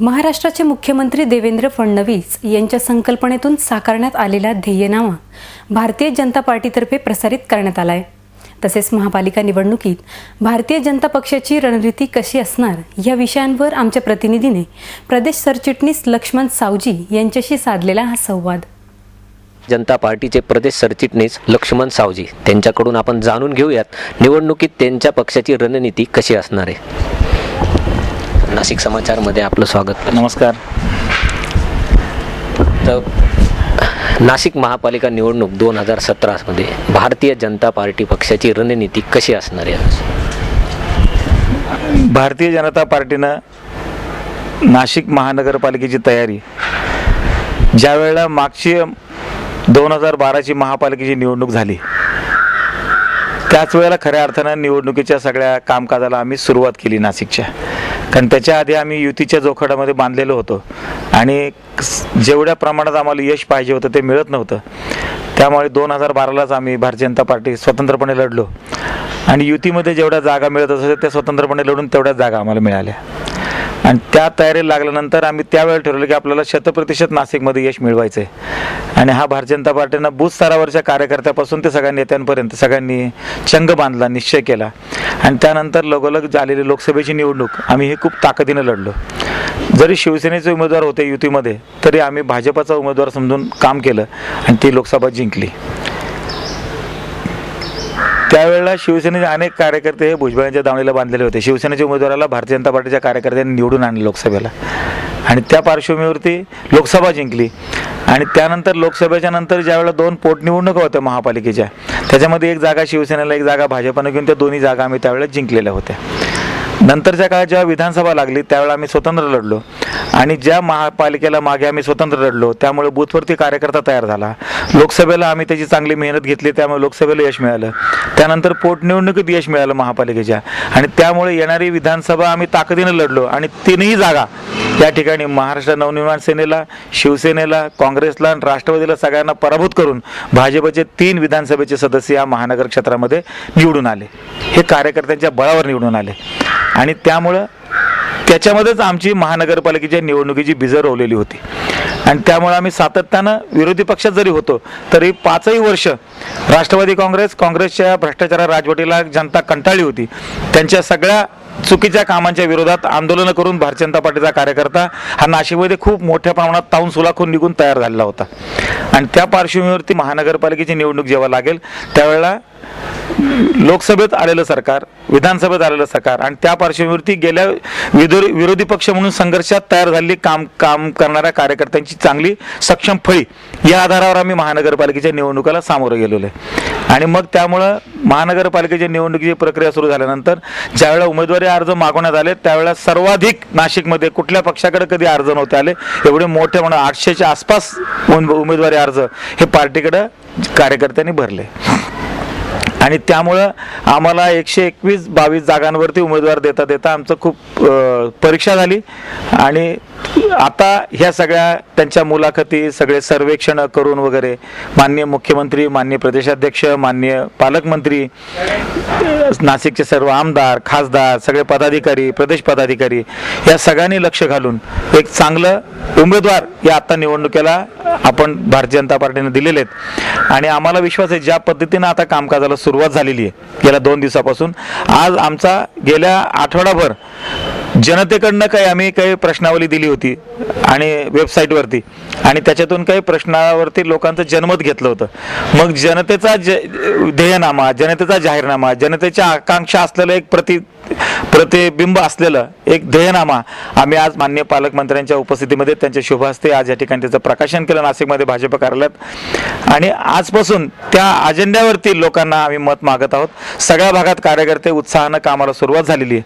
महाराष्ट्राचे मुख्यमंत्री देवेंद्र फडणवीस यांच्या संकल्पनेतून साकारण्यात आलेला ध्येयनामा भारतीय जनता पार्टीतर्फे प्रसारित करण्यात आला आहे तसेच महापालिका निवडणुकीत भारतीय जनता पक्षाची रणनीती कशी असणार या विषयांवर आमच्या प्रतिनिधीने प्रदेश सरचिटणीस लक्ष्मण सावजी यांच्याशी साधलेला हा संवाद. जनता पार्टीचे प्रदेश सरचिटणीस लक्ष्मण सावजी त्यांच्याकडून आपण जाणून घेऊयात निवडणुकीत त्यांच्या पक्षाची रणनीती कशी असणार आहे. नाशिक समाचारमध्ये आपलं स्वागत. नमस्कार. तर नाशिक महापालिका निवडणूक दोन हजार सतरामध्ये भारतीय जनता पार्टी पक्षाची रणनीती कशी असणार आहे भारतीय जनता पार्टीनं नाशिक महानगरपालिकेची तयारी. ज्या वेळेला मागची दोन हजार बाराची महापालिकेची निवडणूक झाली त्याच वेळेला खऱ्या अर्थानं निवडणुकीच्या सगळ्या कामकाजाला आम्ही सुरुवात केली नाशिकच्या. कारण त्याच्या आधी आम्ही युतीच्या जोखाडामध्ये बांधलेलो होतो. आणि जेवढ्या प्रमाणात आम्हाला यश पाहिजे होतं ते मिळत नव्हतं. त्यामुळे दोन हजार बारालाच आम्ही भारतीय जनता पार्टी स्वतंत्रपणे लढलो. आणि युतीमध्ये जेवढ्या जागा मिळत असायच्या त्या स्वतंत्रपणे लढून तेवढ्याच जागा आम्हाला मिळाल्या. आणि त्या तयारीला लागल्यानंतर आम्ही त्यावेळेला ठरवलं की आपल्याला शतप्रतिशत नाशिकमध्ये यश मिळवायचं आहे. आणि हा भारतीय जनता पार्टीनं बूथ स्तरावरच्या कार्यकर्त्यापासून ते सगळ्या नेत्यांपर्यंत सगळ्यांनी चंग बांधला निश्चय केला. आणि त्यानंतर लगोलग झालेली लोकसभेची निवडणूक आम्ही हे खूप ताकदीनं लढलो. जरी शिवसेनेचे उमेदवार होते युतीमध्ये तरी आम्ही भाजपचा उमेदवार समजून काम केलं आणि ती लोकसभा जिंकली. त्यावेळेला शिवसेनेचे अनेक कार्यकर्ते हे भुजबळांच्या दावणीला बांधलेले होते. शिवसेनेच्या उमेदवाराला भारतीय जनता पार्टीच्या कार्यकर्त्यांनी निवडून आणले लोकसभेला. आणि त्या पार्श्वभूमीवरती लोकसभा जिंकली. आणि त्यानंतर लोकसभेच्या नंतर ज्यावेळेला दोन पोटनिवडणुका होत्या महापालिकेच्या त्याच्यामध्ये एक जागा शिवसेनेला एक जागा भाजपनं घेऊन त्या दोन्ही जागा आम्ही त्यावेळेला जिंकलेल्या होत्या. नंतरच्या काळात जेव्हा विधानसभा लागली त्यावेळेला आम्ही स्वतंत्र लढलो. आणि ज्या महापालिकेला मागे आम्ही स्वतंत्र लढलो त्यामुळे बूथवरती कार्यकर्ता तयार झाला. लोकसभेला आम्ही त्याची चांगली मेहनत घेतली त्यामुळे लोकसभेला यश मिळालं. त्यानंतर पोटनिवडणुकीत यश मिळालं महापालिकेच्या. आणि त्यामुळे येणारी विधानसभा आम्ही ताकदीनं लढलो आणि तीनही जागा या ठिकाणी महाराष्ट्र नवनिर्माण सेनेला शिवसेनेला काँग्रेसला आणि राष्ट्रवादीला सगळ्यांना पराभूत करून भाजपचे तीन विधानसभेचे सदस्य या महानगर क्षेत्रामध्ये निवडून आले. हे कार्यकर्त्यांच्या बळावर निवडून आले. आणि त्यामुळं त्याच्यामध्येच आमची महानगरपालिकेच्या निवडणुकीची बिजर रोवलेली होती. आणि त्यामुळे आम्ही सातत्यानं विरोधी पक्षात जरी होतो तरी पाचही वर्ष राष्ट्रवादी काँग्रेस काँग्रेसच्या भ्रष्टाचारा राजवटीला जनता कंटाळली होती. त्यांच्या सगळ्या चुकीच्या कामांच्या विरोधात आंदोलनं करून भारतीय जनता पार्टीचा कार्यकर्ता हा नाशिकमध्ये खूप मोठ्या प्रमाणात ताऊन सुलाखून निघून तयार झालेला होता. आणि त्या पार्श्वभूमीवरती महानगरपालिकेची निवडणूक जेव्हा लागेल त्यावेळेला लोकसभेत आलेलं सरकार विधानसभेत आलेलं सरकार आणि त्या पार्श्वभूमीवरती गेल्या विरोधी विरोधी पक्ष म्हणून संघर्षात तयार झालेली काम काम करणाऱ्या कार्यकर्त्यांची चांगली सक्षम फळी या आधारावर आम्ही महानगरपालिकेच्या निवडणुकाला सामोरं गेलेलो आहे. आणि मग त्यामुळं महानगरपालिकेच्या निवडणुकीची प्रक्रिया सुरू झाल्यानंतर ज्यावेळेला उमेदवारी अर्ज मागवण्यात आले त्यावेळेला सर्वाधिक नाशिकमध्ये कुठल्या पक्षाकडे कधी अर्ज नव्हते आले एवढे मोठे म्हणून आठशेच्या आसपास उमेदवारी अर्ज हे पार्टीकडं कार्यकर्त्यांनी भरले. आणि त्यामुळं आम्हाला एकशे एकवीस बावीस जागांवरती उमेदवार देता देता आमचं खूप परीक्षा झाली. आणि आता ह्या सगळ्या त्यांच्या मुलाखती सगळे सर्वेक्षण करून वगैरे माननीय मुख्यमंत्री माननीय प्रदेशाध्यक्ष माननीय पालकमंत्री नाशिकचे सर्व आमदार खासदार सगळे पदाधिकारी प्रदेश पदाधिकारी या सगळ्यांनी लक्ष घालून एक चांगलं उमेदवार या आता निवडणुकीला आपण भारतीय जनता पार्टीने दिलेले आहेत. आणि आम्हाला विश्वास आहे ज्या पद्धतीनं आता कामकाजाला सुरुवात झालेली आहे. गेल्या दोन दिवसापासून. आज आमचा गेल्या आठवडाभर जनतेकडनं काही आम्ही काही प्रश्नावली दिली होती आणि वेबसाईटवरती आणि त्याच्यातून काही प्रश्नावरती लोकांचं जनमत घेतलं होतं. मग जनतेचा ज ध्येयनामा जनतेचा जाहीरनामा जनतेच्या आकांक्षा असलेलं एक प्रति प्रतिबिंब असलेलं एक ध्येयनामा आम्ही आज मान्य पालकमंत्र्यांच्या उपस्थितीमध्ये त्यांच्या शुभ हस्ते आज या ठिकाणी त्याचं प्रकाशन केलं. नाशिकमध्ये भाजप कार्यालयात. आणि आजपासून त्या अजेंड्यावरती लोकांना आम्ही मत मागत आहोत. सगळ्या भागात कार्यकर्ते उत्साहानं कामाला सुरुवात झालेली आहे.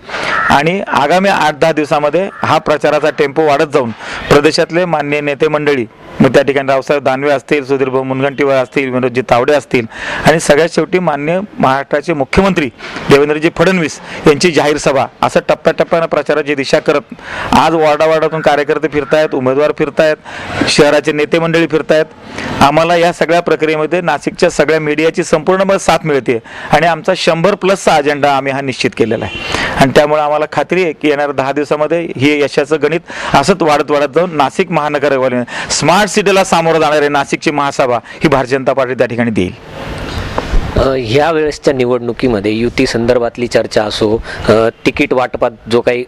आणि आगामी आठ दहा दिवसामध्ये हा प्रचाराचा टेम्पो वाढत जाऊन प्रदेशातले मान्य नेते मंडळी मग त्या ठिकाणी रावसाहेब दानवे असतील सुधीरभाऊ मुनगंटीवार असतील विनोदजी तावडे असतील आणि सगळ्यात शेवटी मान्य महाराष्ट्राचे मुख्यमंत्री देवेंद्रजी फडणवीस यांची जाहीर सभा. असं टप्प्याटप्प्यानं प्रचाराची दिशा करत आज वार्डावार्डातून कार्यकर्ते फिरतायत उमेदवार फिरतायत शहराचे नेते मंडळी फिरतायत. आम्हाला या सगळ्या प्रक्रियेमध्ये नाशिकच्या सगळ्या मीडियाची संपूर्ण साथ मिळते आणि आमचा शंभर प्लसचा अजेंडा आम्ही हा निश्चित केलेला आहे. आणि त्यामुळे आम्हाला खात्री आहे की येणाऱ्या दहा दिवसामध्ये हे यशाचं गणित असंच वाढत वाढत जाऊन नाशिक महानगर स्मार्ट सिटीला सामोरं जाणारे नाशिकची महासभा ही भारतीय जनता पार्टी त्या ठिकाणी देईल. ह्या वेळेसच्या निवडणुकीमध्ये युती संदर्भातली चर्चा असो तिकीट वाटपात जो काही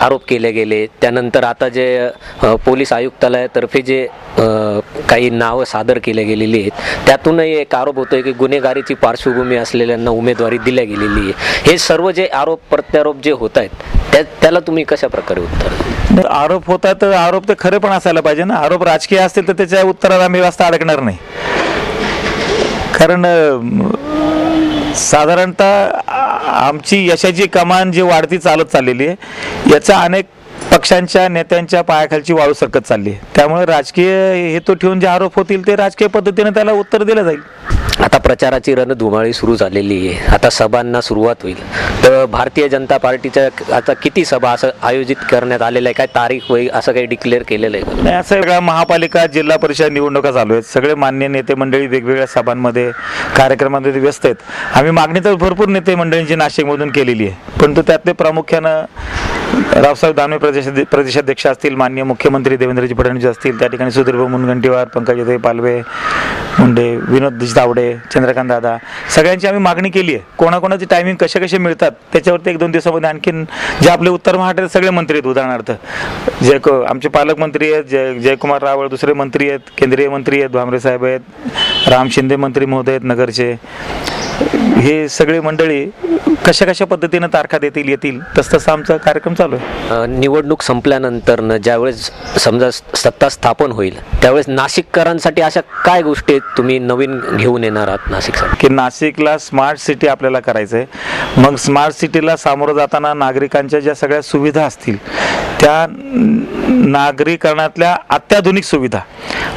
आरोप केले गेले. त्यानंतर आता जे पोलीस आयुक्तालयातर्फे जे काही नावं सादर केले गेलेली आहेत त्यातूनही एक आरोप होतोय की गुन्हेगारीची पार्श्वभूमी असलेल्यांना उमेदवारी दिल्या गेलेली आहे. हे सर्व जे आरोप प्रत्यारोप जे होत आहेत त्या त्याला तुम्ही कशा प्रकारे उत्तर आरोप होतात तर आरोप तर खरे पण असायला पाहिजे ना. आरोप राजकीय असतील तर त्याच्या उत्तरात आम्ही वाजता अडकणार नाही. कारण साधारणतः आमची यशाची कमान जी वाढती चालत चाललेली आहे याचा अनेक पक्षांच्या नेत्यांच्या पायाखालची वाळू सरकत चालली आहे. त्यामुळे राजकीय हेतू ठेवून जे आरोप होतील ते राजकीय पद्धतीने त्याला उत्तर दिलं जाईल. आता प्रचाराची रणधुमाळी सुरू झालेली आहे. आता सभांना सुरुवात होईल. तर भारतीय जनता पार्टीच्या आता किती सभा असं आयोजित करण्यात आलेलं आहे? काय तारीख होईल? असं काही डिक्लेअर केलेलं आहे? नाही असं सगळ्या महापालिका जिल्हा परिषद निवडणुका चालू आहेत. सगळे मान्य नेते मंडळी वेगवेगळ्या सभांमध्ये कार्यक्रमामध्ये व्यस्त आहेत. आम्ही मागणी तर भरपूर नेते मंडळींची नाशिकमधून केलेली आहे. परंतु त्यातले प्रामुख्यानं रावसाहेब दानवे प्रदेश प्रदेशाध्यक्ष असतील मान्य मुख्यमंत्री देवेंद्रजी फडणवीस असतील त्या ठिकाणी सुधीरभाऊ मुनगंटीवार पंकजाताई पालवे मुंडे विनोद तावडे चंद्रकांत दादा सगळ्यांची आम्ही मागणी केली आहे. कोणाकोणाची टायमिंग कसे कसे मिळतात त्याच्यावरती एक दोन दिवसामध्ये आणखीन जे आपले उत्तर महाराष्ट्रात सगळे मंत्री आहेत उदाहरणार्थ. जय आमचे पालकमंत्री आहेत जय जयकुमार रावळ दुसरे मंत्री आहेत केंद्रीय मंत्री आहेत भामरे साहेब आहेत राम शिंदे मंत्री महोदय आहेत नगरचे. हे सगळे मंडळी कशा कशा पद्धतीनं तारखा देतील येतील तस तसा आमचा कार्यक्रम चालू आहे. निवडणूक संपल्यानंतर ज्यावेळेस समजा सत्ता स्थापन होईल त्यावेळेस नाशिककरांसाठी अशा काय गोष्टी तुम्ही नवीन घेऊन येणार आहात नाशिकसाठी की नाशिकला स्मार्ट सिटी आपल्याला करायचं आहे मग स्मार्ट सिटीला सामोरं जाताना नागरिकांच्या ज्या सगळ्या सुविधा असतील त्या नागरीकरणातल्या अत्याधुनिक सुविधा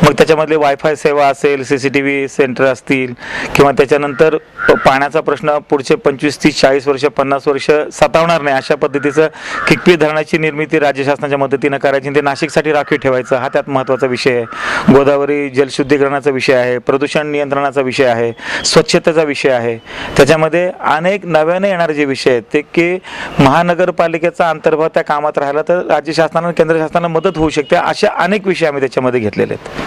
मग त्याच्यामधले वायफाय सेवा असेल C C T V centre असतील किंवा त्याच्यानंतर प- पाण्याचा प्रश्न पुढचे पंचवीस तीस चाळीस वर्ष पन्नास वर्ष सतावणार नाही. अशा पद्धतीचं किकपी धरणाची निर्मिती राज्य शासनाच्या मदतीनं करायची. ते नाशिकसाठी राखीव ठेवायचं हा त्यात महत्त्वाचा विषय आहे. गोदावरी जलशुद्धीकरणाचा विषय आहे प्रदूषण नियंत्रणाचा विषय आहे स्वच्छतेचा विषय आहे. त्याच्यामध्ये अनेक नव्याने येणारे जे विषय आहेत ते की महानगरपालिकेचा अंतर्भाव त्या कामात राहिला तर राज्य शासनानं केंद्र शासनाला मदत होऊ शकते अशा अनेक विषय आम्ही त्याच्यामध्ये घेतलेले आहेत.